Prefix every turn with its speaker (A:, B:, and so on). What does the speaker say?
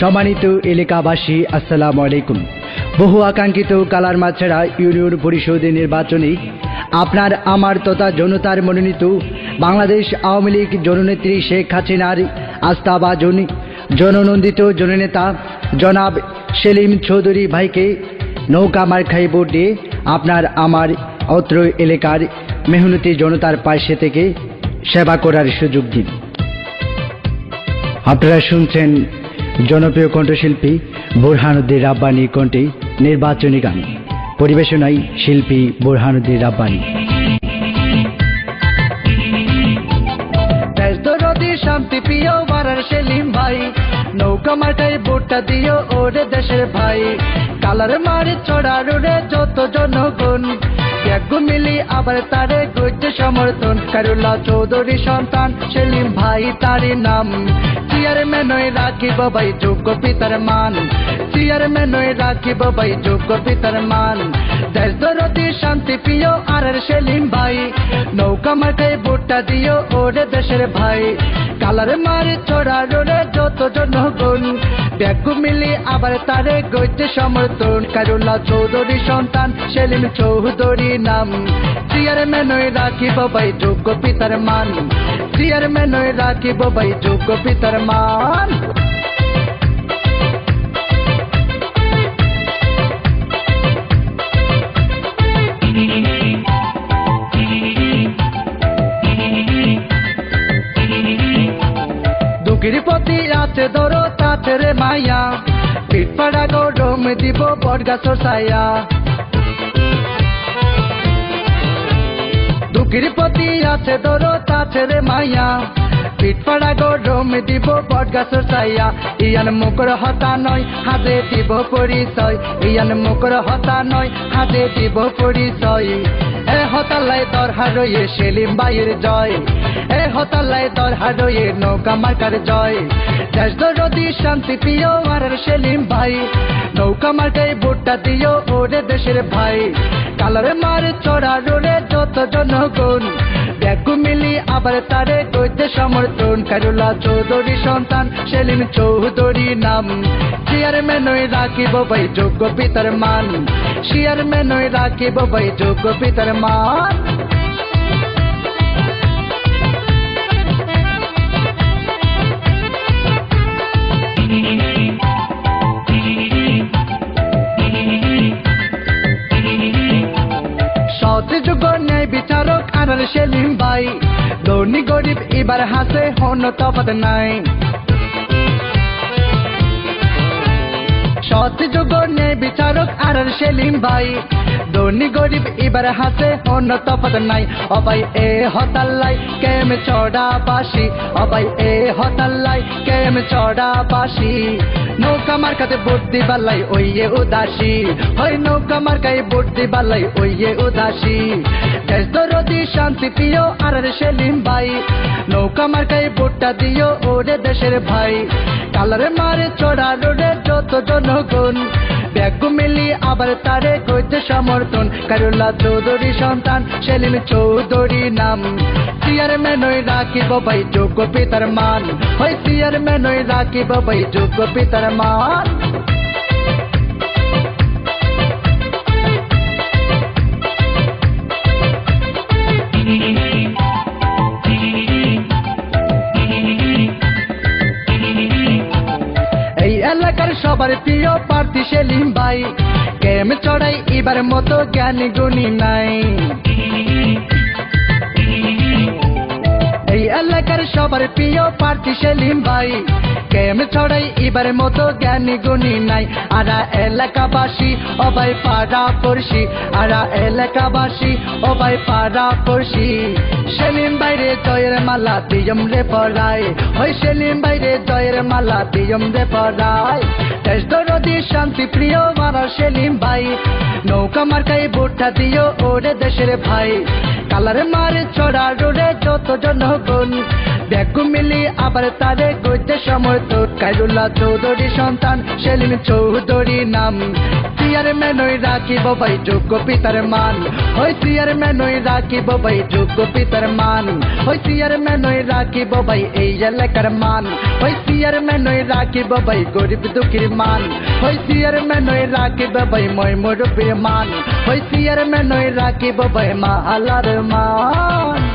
A: সম্মানিত এলাকাবাসী, আসসালামু আলাইকুম। বহু আকাঙ্ক্ষিত কালার মাছেরা ইউনিয়ন পরিষদ নির্বাচনে আপনার, আমার তথা জনতার মনোনীত বাংলাদেশ আওয়ামী লীগ জননেত্রী শেখ হাসিনার আস্থাভাজন জননন্দিত জননেতা জনাব সেলিম চৌধুরী ভাইকে নৌকা মার্খাই ভোট দিয়ে আপনার, আমার অত্র এলাকার মেহনতি জনতার পাশে থেকে সেবা করার সুযোগ দিন। আপনারা শুনছেন জনপ্রিয় কণ্ঠশিল্পী বোরহানুদ্দিন রাব্বানি কণ্ঠে নির্বাচনী গান। পরিবেশনায় শিল্পী বোরহানুদ্দিন রাব্বানি। শান্তি প্রিয় বারার সেলিম ভাই। নৌকা মাঠায় ভোটটা দিও ওরে দেশের ভাই। কালার মারি চড়া রোডে যত জনগণ। ব্যাগ মিলি আবার তারে গজ্জে সমর্থন। কারুল্লাহ চৌধুরী সন্তান সেলিম ভাই তারি নাম। চেয়ারম্যান হয়ে রাখিব ভাই যোগ্য পিতার মান চেয়ারম্যান হয়ে রাখিব ভাই যোগ্য পিতার মান দেশ দরদি শান্তি প্রিয় আর সেলিম ভাই নৌকা মাঠায় ভোটটা দিও ওরে দেশের ভাই কালার মারি চড়া রোডে যত জনগণ ব্যাগ মিলি আবার তারে গজ্জে সমর্থন কারুল্লাহ চৌধুরী সন্তান সেলিম চৌধুরী নাম চেয়ারম্যান হয়ে রাখিব ভাই যোগ্য পিতার মান চেয়ারম্যান হয়ে রাখিব ভাই যোগ্য পিতার মান দুঃখের প্রতি আছে ধরো তাতে রে মায়া পিঠ পাড়া গরম দিব বটগাছর ছায়া দুঃখের প্রতি আছে দরত আছে রে মায়া পিঠ পাড়া গরম দিব বটগাছর ছায়া ইয়ান মুখর হতা নয় হাতে দিব পরিচয় ইয়ান মুখর হতা নয় হাতে দিব পরিচয় এ হতালাই দর হারয়ে সেলিম বাইয়ের জয় এ হতালাই দর হারয়ে নৌকা মার্কার জয় দেশ দরদি শান্তি প্রিয় আর সেলিম ভাই নৌকা মার্কায় ভোটটা দিও ওরে দেশের ভাই কালার মার চড়া রোডে যত জনগণ ব্যাগ মিলি আবার তারে গদ্যে সমর্থন। কারুলা চৌধুরী সন্তান, সেলিম চৌধুরী নাম। চেয়ারম্যান হয়ে রাখিব ভাই যোগ্য পিতার মান। চেয়ারম্যান হয়ে রাখিব ভাই যোগ্য পিতার মান। সৎ যুগ আনার সেলিম ভাই, ধনী গরিব এবার হাসে, হন তফাত নাই। সৎ যুগ ন্যায় বিচারক আনার সেলিম ভাই, ধনী গরিব এবার হাসে, হন তফাত নাই। অবাই এ হতাল্লাই, কেম চড়া বাসি অবাই এ হতাল্লাই, কেম চড়া বাসি নৌকা মার্কাতে ভোট দিবালাই ওইয়ে উদাসী। হয় নৌকা মার্কায় ভোট দিবালাই ওইয়ে উদাসী। দেশ শান্তি প্রিয়, আর সেলিম ভাই নৌকা মার্কায় ভোটটা দিও ওরে দেশের ভাই। কালারে মারে চড়া রোডে যত জনগণ। ব্যাগ মিলি, আবার তারে কইতে সমর্থন। কারুল্লা চৌধুরী সন্তান, সেলিম চৌধুরী নাম। চেয়ারম্যান মেনই রাখিব ভাই, যোগ্য পিতার মান। হয় চেয়ারম্যান মেনই রাখিব ভাই, যোগ্য পিতার মান। সবার প্রিয় প্রার্থী সেলিম ভাই। কেম চড়াই এবার মতো জ্ঞানী গুণী নাই। এই এলাকার সবার প্রিয় প্রার্থী সেলিম ভাই। কেম ছড়াই এবার মতো জ্ঞানী গুণী নাই। আরা এলাকাবাসী, অবাই পাড়া পড়শি। আরা এলাকাবাসী, অবাই পাড়া পড়শি। সেলিম বাইরে জয়ের মালা দিয়ম রে পড়ায় ওই সেলিম বাইরে জয়ের মালা দিয়ম রে পড়ায় দেশ দরদি শান্তি প্রিয় মারা সেলিম ভাই। নৌকা মার্কাই বোটা দিও ওরে দেশের ভাই। কালার মারে চড়া রোডে যত জনগণ। দেখু মিলি আবার তারে গইতে সমর্থ কাইরুল্লাহ চৌধুরী সন্তান, সেলিম চৌধুরী নাম। চেয়ারম্যান ওই রাখিব ভাই যোগ্য পিতার মান ওই চেয়ারম্যান ওই রাখিব ভাই যোগ্য পিতার মান ওই চেয়ারম্যান ওই রাখিব ভাই এই এলাকার মান ওই চেয়ারম্যান ওই রাখিব ভাই গরিব দুঃখীর মান ওই চেয়ারম্যান ওই রাখিব ভাই মই মুরব্বীর মান ওই চেয়ারম্যান ওই রাখিব ভাই মাহালার মান